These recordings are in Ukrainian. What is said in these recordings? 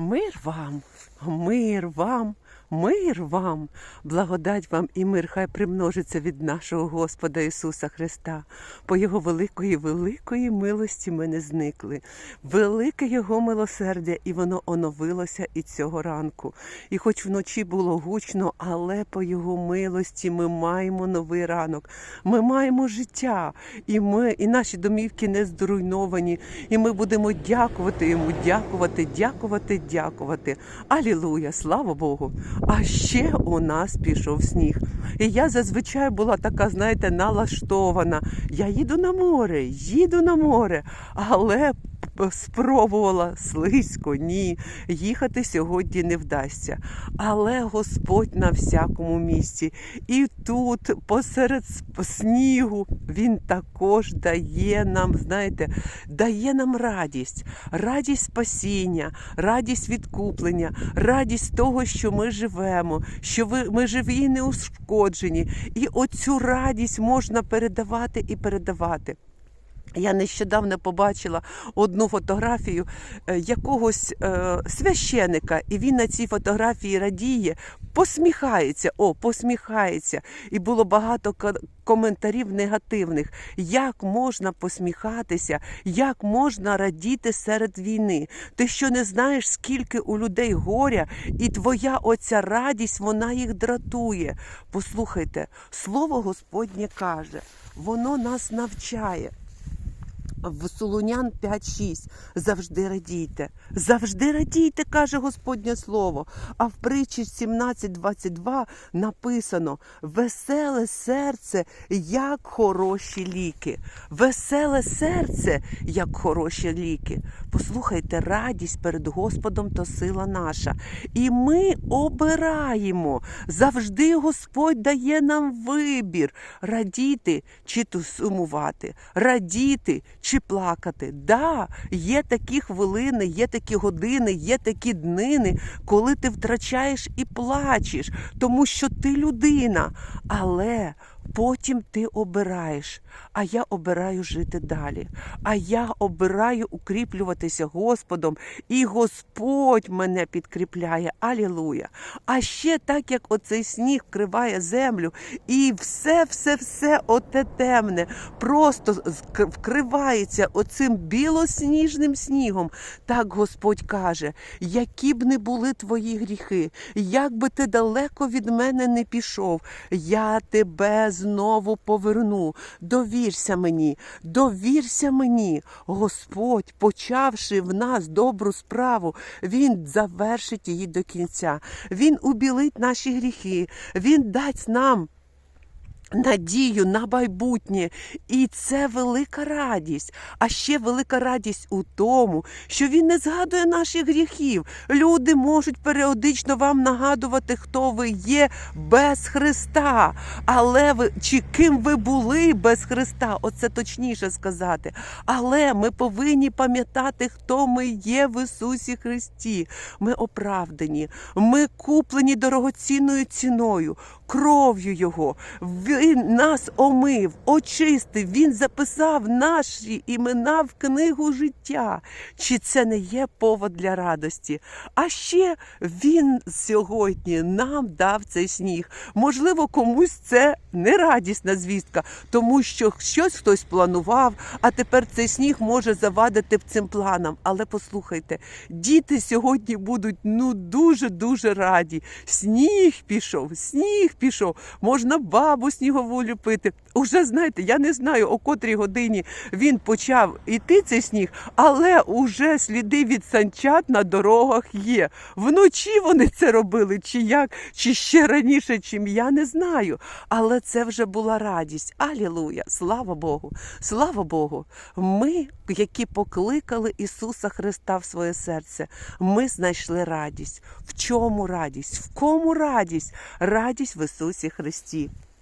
Мир вам, мир вам, мир вам, благодать вам і мир хай примножиться від нашого Господа Ісуса Христа. По Його великої, великої милості ми не зникли. Велике Його милосердя, і воно оновилося і цього ранку. І хоч вночі було гучно, але по Його милості ми маємо новий ранок. Ми маємо життя, і ми, і наші домівки не зруйновані. І ми будемо дякувати йому, дякувати, дякувати, дякувати. Алілуя, слава Богу! А ще у нас пішов сніг. І я зазвичай була така, знаєте, налаштована. Я їду на море, їду на море, але спробувала слизько, ні, їхати сьогодні не вдасться. Але Господь на всякому місці. І тут, посеред снігу, Він також дає нам, знаєте, дає нам радість, радість спасіння, радість відкуплення, радість того, що ми живемо, що ми живі і неушкоджені. І оцю радість можна передавати і передавати. Я нещодавно побачила одну фотографію е, якогось е, священика, і він на цій фотографії радіє, посміхається. О, посміхається. І було багато коментарів негативних. Як можна посміхатися, як можна радіти серед війни? Ти що не знаєш, скільки у людей горя, і твоя оця радість, вона їх дратує. Послухайте, слово Господнє каже, воно нас навчає. В Солунян 5.6 завжди радійте. Завжди радійте, каже Господнє Слово. А в притчі 17.22 написано: веселе серце, як хороші ліки. Веселе серце, як хороші ліки. Послухайте, радість перед Господом то сила наша. І ми обираємо. Завжди Господь дає нам вибір радіти чи то сумувати, радіти чи плакати. Да, є такі хвилини, є такі години, є такі днини, коли ти втрачаєш і плачеш, тому що ти людина. Але потім ти обираєш. А я обираю жити далі. А я обираю укріплюватися Господом, і Господь мене підкріпляє. Алілуя. А ще так, як оцей сніг вкриває землю, і все, все, все оте темне просто вкривається оцим білосніжним снігом. Так Господь каже: які б не були твої гріхи, як би ти далеко від мене не пішов, я тебе знову поверну. Довірся мені, довірся мені. Господь, почавши в нас добру справу, Він завершить її до кінця. Він убілить наші гріхи, Він дасть нам. Надію на майбутнє, і це велика радість. А ще велика радість у тому, що він не згадує наших гріхів. Люди можуть періодично вам нагадувати, хто ви є без Христа. Але ви чи ким ви були без Христа? Оце точніше сказати. Але ми повинні пам'ятати, хто ми є в Ісусі Христі. Ми оправдані, ми куплені дорогоцінною ціною, кров'ю Його. Він нас омив, очистив, Він записав наші імена в книгу життя. Чи це не є повод для радості? А ще Він сьогодні нам дав цей сніг. Можливо, комусь це не радісна звістка, тому що щось хтось планував, а тепер цей сніг може завадити цим планам. Але послухайте, діти сьогодні будуть ну дуже дуже раді. Сніг пішов, сніг пішов. Можна бабу снігову ліпити. Уже знаєте, я не знаю, о котрій годині він почав іти цей сніг, але уже сліди від санчат на дорогах є. Вночі вони це робили, чи як, чи ще раніше, чим я не знаю. Але це вже була радість. Алілуя! Слава Богу! Слава Богу! Ми, які покликали Ісуса Христа в своє серце, ми знайшли радість. В чому радість? В кому радість? Радість в Ісусі Христі.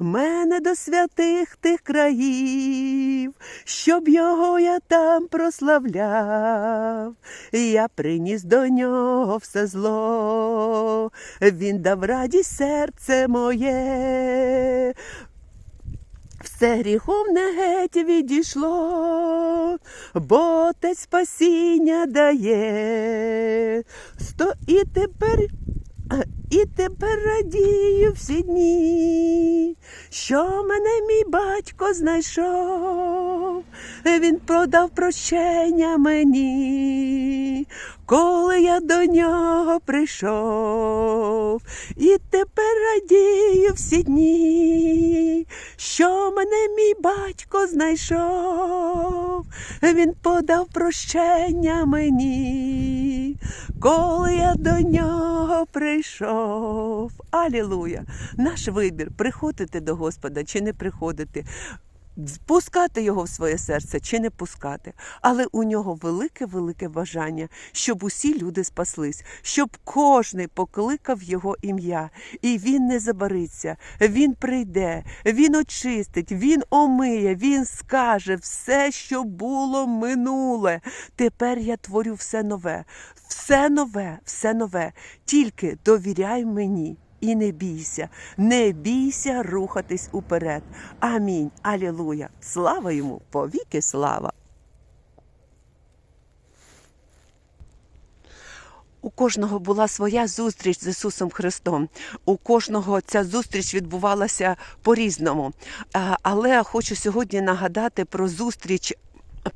мене до святих тих країв, щоб його я там прославляв. Я приніс до нього все зло, він дав радість серце моє. Все гріховне геть відійшло, бо Отець спасіння дає. Сто і тепер, і тепер радію всі дні, що мене мій батько знайшов, він продав прощення мені, коли я до нього прийшов, і тепер радію всі дні, що мене мій батько знайшов, він подав прощення мені, коли я до нього прийшов. Алілуя! Наш вибір приходити до Господа чи не приходити. Пускати його в своє серце чи не пускати, але у нього велике-велике бажання, щоб усі люди спаслись, щоб кожний покликав його ім'я, і він не забариться, він прийде, він очистить, він омиє, він скаже все, що було минуле. Тепер я творю все нове, все нове, все нове. Тільки довіряй мені. І не бійся, не бійся рухатись уперед. Амінь. Алілуя. Слава йому, повіки слава. У кожного була своя зустріч з Ісусом Христом. У кожного ця зустріч відбувалася по-різному. Але хочу сьогодні нагадати про зустріч.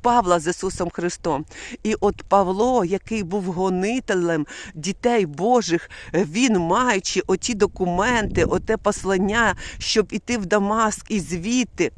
Павла з Ісусом Христом. І от Павло, який був гонителем дітей Божих, він, маючи оті документи, оте послання, щоб іти в Дамаск і звідти.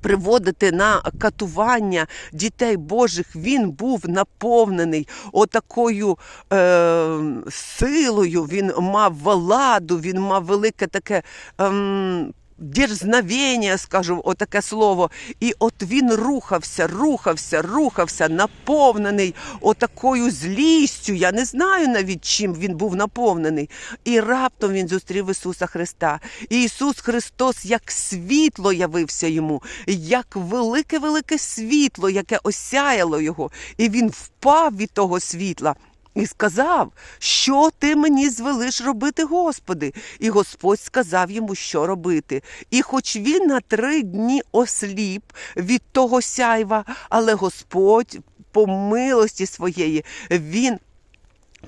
Приводити на катування дітей Божих, він був наповнений отакою е, силою, він мав владу, він мав велике таке. Е, дерзновення, скажу отаке слово. І от він рухався, рухався, рухався, наповнений отакою злістю. Я не знаю навіть чим він був наповнений. І раптом він зустрів Ісуса Христа. І Ісус Христос як світло явився йому, як велике-велике світло, яке осяяло його. І він впав від того світла. І сказав, що ти мені звелиш робити, Господи. І Господь сказав йому, що робити. І хоч він на три дні осліп від того сяйва, але Господь по милості своєї він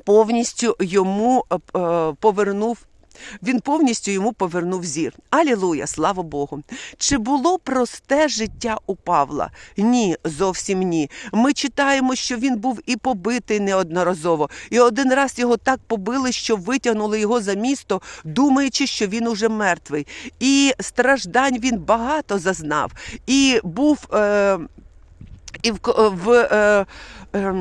повністю йому е, повернув. Він повністю йому повернув зір. Алілуя, слава Богу. Чи було просте життя у Павла? Ні, зовсім ні. Ми читаємо, що він був і побитий неодноразово, і один раз його так побили, що витягнули його за місто, думаючи, що він уже мертвий. І страждань він багато зазнав, і був. Е- і в, в е, е,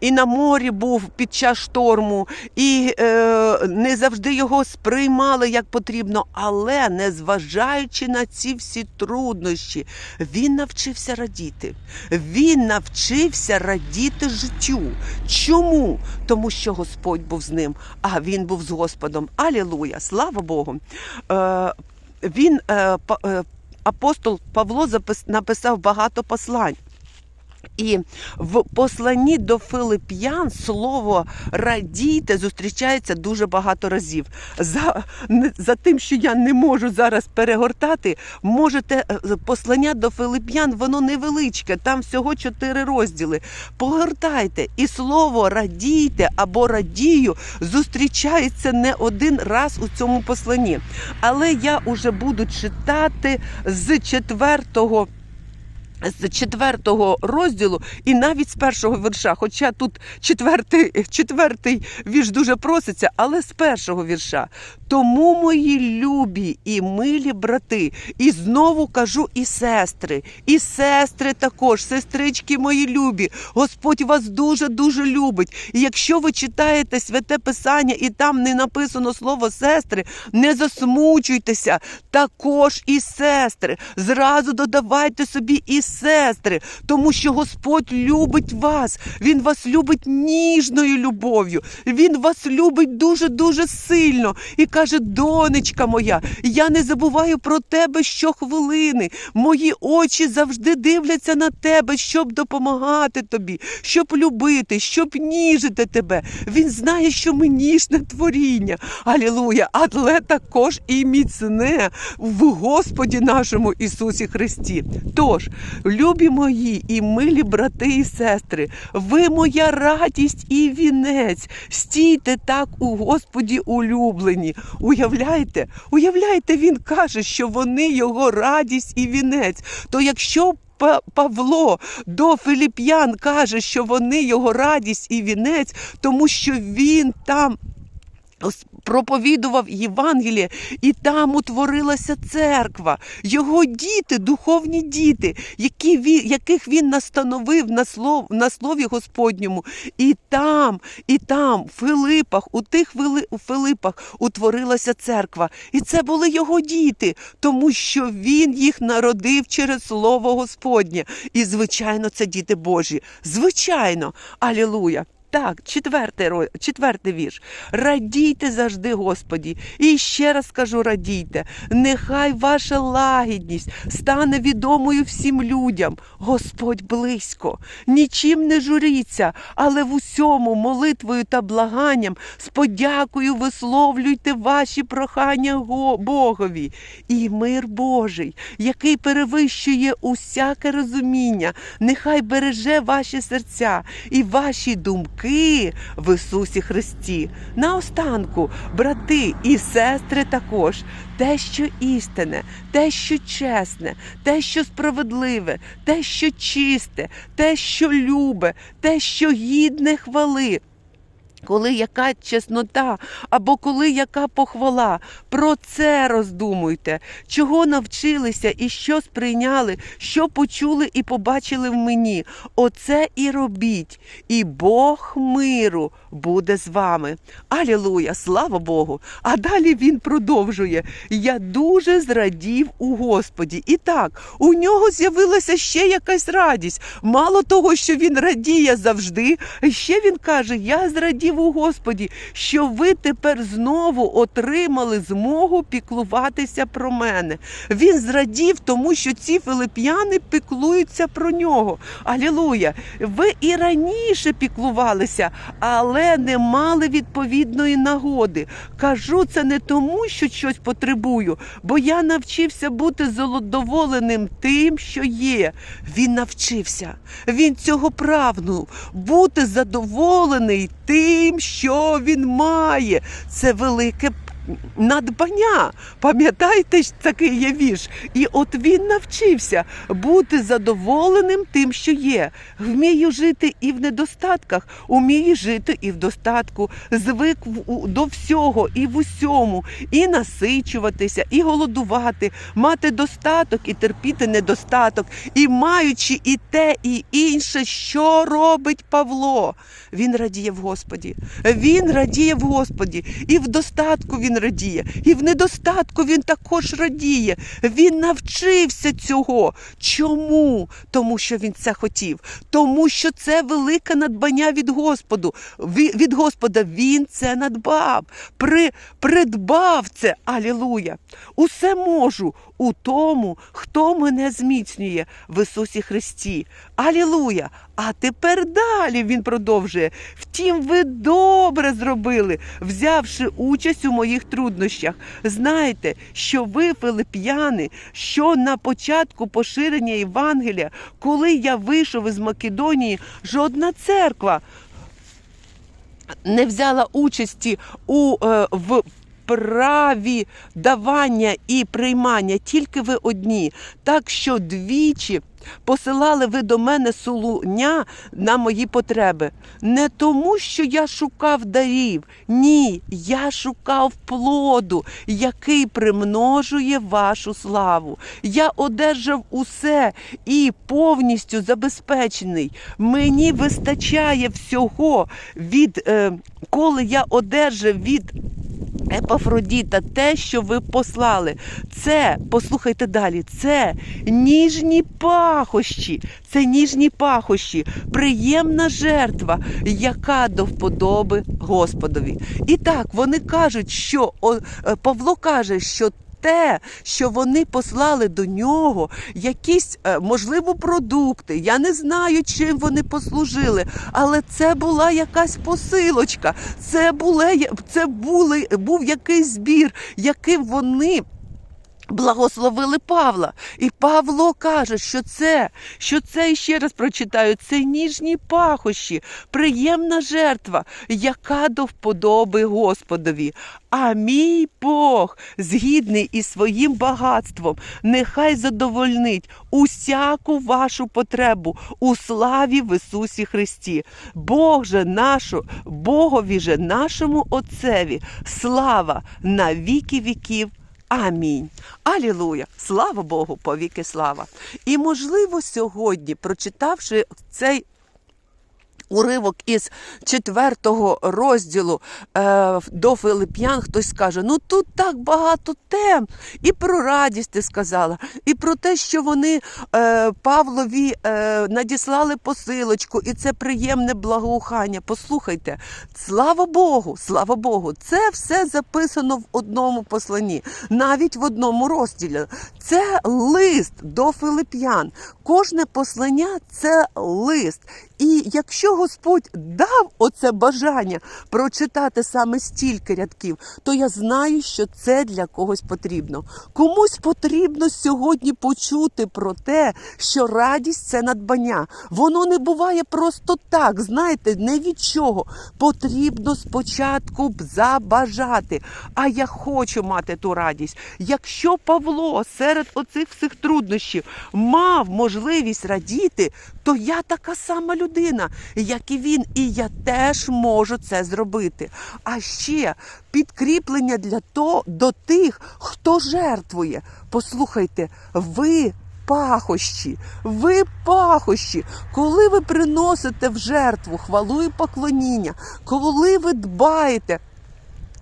і на морі був під час шторму, і е, не завжди його сприймали як потрібно. Але незважаючи на ці всі труднощі, він навчився радіти. Він навчився радіти життю. Чому? Тому що Господь був з ним, а він був з Господом. Алілуя! Слава Богу! Е, він, е, е, апостол Павло, запис, написав багато послань. І в посланні до Филип'ян слово радійте зустрічається дуже багато разів. За за тим, що я не можу зараз перегортати, можете е, послання до Филип'ян, воно невеличке, там всього чотири розділи. Погортайте, і слово радійте або радію зустрічається не один раз у цьому посланні. Але я вже буду читати з четвертого з четвертого розділу і навіть з першого вірша. Хоча тут четвертий четвертий вірш дуже проситься, але з першого вірша. Тому, мої любі і милі брати, і знову кажу і сестри, і сестри також, сестрички мої любі. Господь вас дуже-дуже любить. І якщо ви читаєте святе Писання і там не написано слово сестри, не засмучуйтеся. Також і сестри. Зразу додавайте собі і тому що Господь любить вас. Він вас любить ніжною любов'ю. Він вас любить дуже-дуже сильно і каже: донечка моя, я не забуваю про тебе щохвилини. Мої очі завжди дивляться на тебе, щоб допомагати тобі, щоб любити, щоб ніжити тебе. Він знає, що ми ніжне творіння. Алілуя! Але також і міцне в Господі нашому Ісусі Христі. Тож, любі мої і милі брати і сестри, ви моя радість і вінець. Стійте так у Господі улюблені. Уявляєте? Уявляєте, він каже, що вони його радість і вінець. То якщо Павло до Филіп'ян каже, що вони його радість і вінець, тому що він там проповідував Євангеліє, і там утворилася церква. Його діти, духовні діти, які він, яких він настановив на, слов, на слові Господньому. І там, і там, в Филипах, у тих у Филипах утворилася церква. І це були його діти, тому що він їх народив через слово Господнє. І, звичайно, це діти Божі. Звичайно, алілуя. Так, четвертий, четвертий вірш. Радійте завжди, Господі. І ще раз кажу, радійте. Нехай ваша лагідність стане відомою всім людям. Господь близько. Нічим не журіться, але в усьому молитвою та благанням з подякою висловлюйте ваші прохання Богові. І мир Божий, який перевищує усяке розуміння, нехай береже ваші серця і ваші думки в Ісусі Христі. Наостанку, брати і сестри також, те, що істинне, те, що чесне, те, що справедливе, те, що чисте, те, що любе, те, що гідне хвали. Коли яка чеснота або коли яка похвала, про це роздумуйте, чого навчилися і що сприйняли, що почули і побачили в мені. Оце і робіть, і Бог миру буде з вами. Алілуя, слава Богу! А далі він продовжує. Я дуже зрадів у Господі. І так, у нього з'явилася ще якась радість. Мало того, що він радіє завжди, ще він каже: Я зрадів у Господі, що ви тепер знову отримали змогу піклуватися про мене. Він зрадів, тому що ці филип'яни піклуються про нього. Алілуя! Ви і раніше піклувалися, але не мали відповідної нагоди. Кажу це не тому, що щось потребую, бо я навчився бути задоволеним тим, що є. Він навчився, він цього прагнув, бути задоволений тим, що він має. Це велике надбання. Пам'ятаєте, такий є вірш? І от він навчився бути задоволеним тим, що є. Вмію жити і в недостатках, умію жити і в достатку, звик до всього і в усьому, і насичуватися, і голодувати, мати достаток і терпіти недостаток, і маючи і те, і інше, що робить Павло. Він радіє в Господі. Він радіє в Господі. І в достатку він радіє, і в недостатку він також радіє. Він навчився цього. Чому? Тому що він це хотів. Тому що це велике надбання від Господу. Від Господа він це надбав. При, придбав це. Алілуя. Усе можу у тому, хто мене зміцнює в Ісусі Христі. Алілуя! А тепер далі він продовжує. Втім, ви добре зробили, взявши участь у моїх труднощах. Знайте, що ви, филип'яни, що на початку поширення Євангелія, коли я вийшов із Македонії, жодна церква не взяла участі у е, в праві давання і приймання, тільки ви одні. Так що двічі посилали ви до мене сулуня на мої потреби. Не тому, що я шукав дарів, ні, я шукав плоду, який примножує вашу славу. Я одержав усе і повністю забезпечений. Мені вистачає всього від е, коли я одержав від Епафродіта, те, що ви послали, це, послухайте далі, це ніжні пахощі, це ніжні пахощі, приємна жертва, яка до вподоби Господові. І так, вони кажуть, що е, Павло каже, що те, що вони послали до нього, якісь, е, можливо, продукти. Я не знаю, чим вони послужили, але це була якась посилочка. Це, були, це були, був якийсь збір, яким вони. Благословили Павла, і Павло каже, що це, що це ще раз прочитаю, це ніжні пахощі, приємна жертва, яка до вподоби Господові. А мій Бог, згідний із своїм багатством, нехай задовольнить усяку вашу потребу у славі в Ісусі Христі. Бог же нашу, Богові же нашому Отцеві, слава на віки віків. Амінь. Алілуя! Слава Богу, повіки слава. І можливо, сьогодні, прочитавши цей уривок із четвертого розділу е, до Филип'ян, хтось скаже: ну тут так багато тем. І про радість ти сказала, і про те, що вони е, Павлові е, надіслали посилочку, і це приємне благоухання. Послухайте, слава Богу, слава Богу, це все записано в одному посланні, навіть в одному розділі. Це лист до Филип'ян. Кожне послання це лист. І якщо Господь дав оце бажання прочитати саме стільки рядків, то я знаю, що це для когось потрібно. Комусь потрібно сьогодні почути про те, що радість це надбання. Воно не буває просто так, знаєте, не від чого. Потрібно спочатку б забажати. А я хочу мати ту радість. Якщо Павло серед оцих всіх труднощів мав можливість радіти, то я така сама людина, як і він, і я теж можу це зробити. А ще підкріплення для того до тих, хто жертвує. Послухайте, ви. Пахощі, ви пахощі, коли ви приносите в жертву хвалу і поклоніння, коли ви дбаєте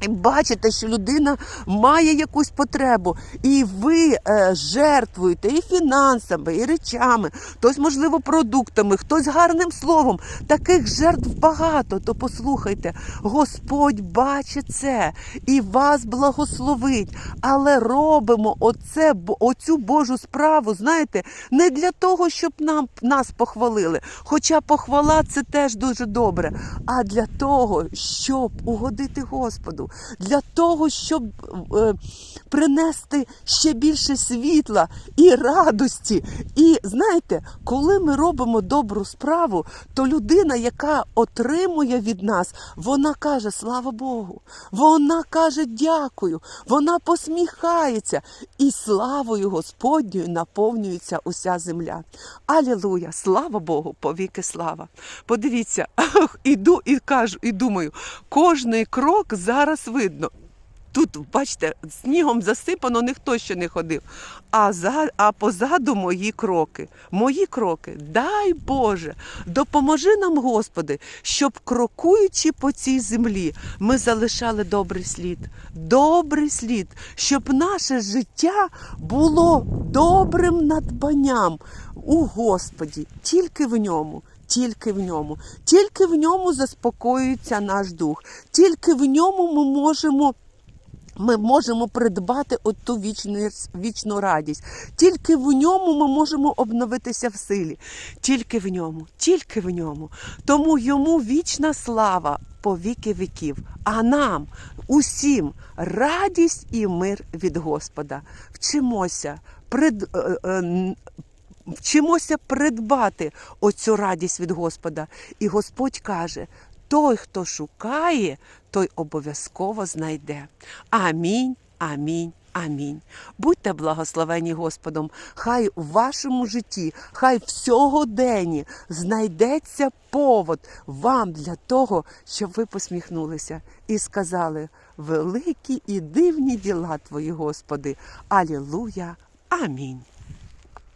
і бачите, що людина має якусь потребу, і ви е, жертвуєте і фінансами, і речами, хтось, можливо, продуктами, хтось гарним словом. Таких жертв багато. То послухайте, Господь бачить це і вас благословить. Але робимо оце, оцю Божу справу, знаєте, не для того, щоб нам нас похвалили. Хоча похвала це теж дуже добре, а для того, щоб угодити Господу для того, щоб е, принести ще більше світла і радості. І знаєте, коли ми робимо добру справу, то людина, яка отримує від нас, вона каже Слава Богу, вона каже дякую, вона посміхається, і славою Господньою наповнюється уся земля. Алілуя! Слава Богу, повіки слава! Подивіться, іду і кажу, і думаю, кожний крок зараз видно. Тут, бачите, снігом засипано, ніхто ще не ходив. А за, а позаду мої кроки. Мої кроки, дай Боже, допоможи нам, Господи, щоб крокуючи по цій землі, ми залишали добрий слід, добрий слід, щоб наше життя було добрим надбанням у Господі, тільки в ньому. Тільки в ньому, тільки в ньому заспокоюється наш дух, тільки в ньому ми можемо. Ми можемо придбати оту вічну, вічну радість. Тільки в ньому ми можемо обновитися в силі. Тільки в ньому, тільки в ньому. Тому йому вічна слава по віки віків. А нам, усім, радість і мир від Господа. Вчимося, прид, е, е, вчимося придбати оцю радість від Господа. І Господь каже: той, хто шукає, той обов'язково знайде. Амінь, амінь. Амінь. Будьте благословені Господом. Хай у вашому житті, хай в сьогоденні знайдеться повод вам для того, щоб ви посміхнулися і сказали: великі і дивні діла Твої, Господи. Алілуя. Амінь.